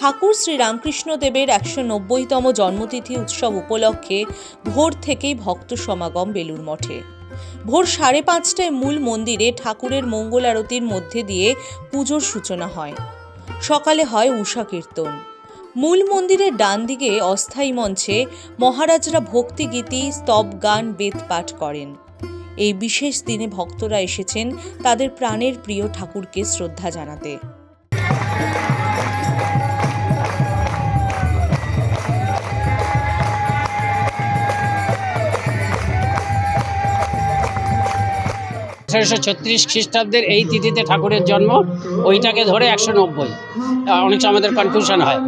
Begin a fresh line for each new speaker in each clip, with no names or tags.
ঠাকুর শ্রী রামকৃষ্ণ দেবের একশো নব্বইতম জন্মতিথি উৎসব উপলক্ষে ভোর থেকেই ভক্ত সমাগম বেলুর মঠে। ভোর সাড়ে পাঁচটায় মূল মন্দিরে ঠাকুরের মঙ্গল আরতির মধ্যে দিয়ে পুজোর সূচনা হয়। সকালে হয় উষা কীর্তন। মূল মন্দিরের ডান দিকে অস্থায়ী মঞ্চে মহারাজরা ভক্তিগীতি, স্তব গান, বেদ পাঠ করেন। এই বিশেষ দিনে ভক্তরা এসেছেন তাদের প্রাণের প্রিয় ঠাকুরকে শ্রদ্ধা জানাতে।
আঠারোশো ছত্রিশ খ্রিস্টাব্দের এই তিথিতে ঠাকুরের জন্ম ওইটাকে ধরে একশো নব্বই। অনেক সময় আমাদের কনফিউশন হয়।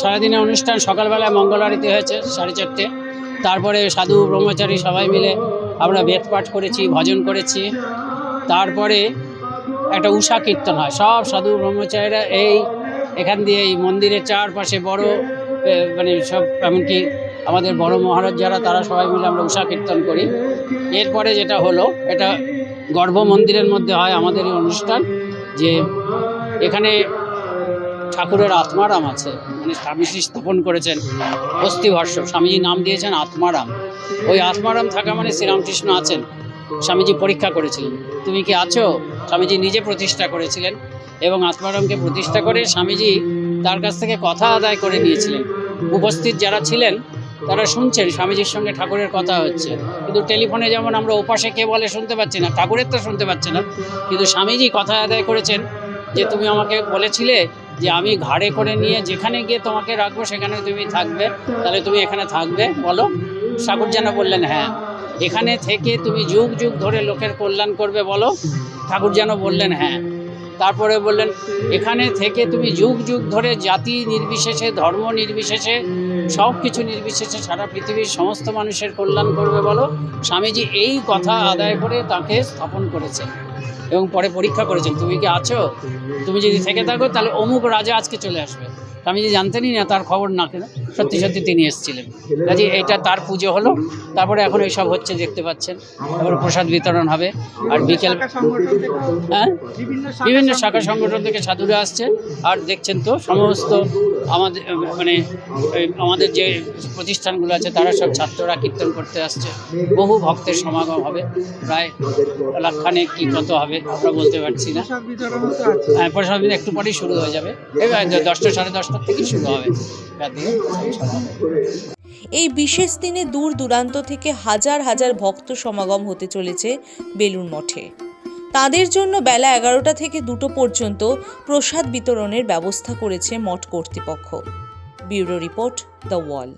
সারাদিন অনুষ্ঠান?
সকালবেলায় মঙ্গল আরতি হয়েছে সাড়ে চারটে। তারপরে সাধু ব্রহ্মচারী সবাই মিলে আমরা বেদ পাঠ করেছি ভজন করেছি। তারপরে একটা উষা কীর্তন হয়। সব সাধু ব্রহ্মচারীরা এই এখান দিয়ে এই মন্দিরের চারপাশে বড় মানে সব এমনকি আমাদের বড় মহারাজ যারা, তারা সবাই মিলে আমরা উষা কীর্তন করি। এরপরে যেটা হলো, এটা গর্ভ মন্দিরের মধ্যে হয় আমাদের এই অনুষ্ঠান, যে এখানে ঠাকুরের আত্মারাম আছে। মানে স্বামীজি স্থাপন করেছেন অস্থিভর্ষ স্বামীজি নাম দিয়েছেন আত্মারাম। ওই আত্মারাম থাকা মানে শ্রীরামকৃষ্ণ আছেন, স্বামীজি পরীক্ষা করেছিলেন। তুমি কি আছো? স্বামীজি নিজে প্রতিষ্ঠা করেছিলেন এবং আত্মারামকে প্রতিষ্ঠা করে স্বামীজি তার কাছ থেকে কথা আদায় করে নিয়েছিলেন। উপস্থিত যারা ছিলেন তারা শুনছেন, স্বামীজির সঙ্গে ঠাকুরের কথা হচ্ছে। কিন্তু টেলিফোনে যেমন আমরা ওপাশে কে বলে শুনতে পাচ্ছি না, ঠাকুরের তো শুনতে পাচ্ছে না। কিন্তু স্বামীজি কথা আদায় করেছেন যে, তুমি আমাকে বলেছিলে যে, আমি ঘাড়ে করে নিয়ে যেখানে গিয়ে তোমাকে রাখব, সেখানে তুমি থাকবে। তাহলে তুমি এখানে থাকবে, বলো। ঠাকুর যেন বললেন হ্যাঁ এখানে থেকে তুমি যুগ যুগ ধরে লোকের কল্যাণ করবে, বলো। ঠাকুর যেন বললেন হ্যাঁ তারপরে বললেন, এখানে থেকে তুমি যুগ যুগ ধরে জাতি নির্বিশেষে, ধর্ম নির্বিশেষে, সব কিছু নির্বিশেষে সারা পৃথিবীর সমস্ত মানুষের কল্যাণ করবে বলো। স্বামীজি এই কথা আদায় করে তাকে স্থাপন করেছেন এবং পরে পরীক্ষা করেছেন, তুমি কি আছো? তুমি যদি থেকে থাকো, তাহলে অমুক রাজা আজকে চলে আসবে। আমি যে জানতেনই না তার খবর না কেন? সত্যি সত্যি তিনি এসেছিলেন। কাজে এটা তার পুজো হলো। তারপরে এখন এইসব হচ্ছে দেখতে পাচ্ছেন। তারপরে প্রসাদ বিতরণ হবে। আর বিকেল হ্যাঁ?
বিভিন্ন
শাখা সংগঠন থেকে সাধুরা আসছে। আর দেখছেন তো সমস্ত আমাদের মানে আমাদের যে প্রতিষ্ঠানগুলো আছে তারা সব ছাত্ররা কীর্তন করতে আসছে। বহু ভক্তের সমাগম হবে। প্রায় লাখখানে কি কত হবে আমরা বলতে পারছি না। হ্যাঁ প্রসাদ একটু পরেই শুরু হয়ে যাবে। দশটা সাড়ে দশটার থেকেই শুরু হবে। রাতে
এই বিশেষ দিনে দূর দূরান্ত থেকে হাজার হাজার ভক্ত সমাগম হতে চলেছে বেলুন মঠে। তাদের জন্য বেলা এগারোটা থেকে দুটো পর্যন্ত প্রসাদ বিতরণের ব্যবস্থা করেছে মঠ কর্তৃপক্ষ। Bureau report the wall.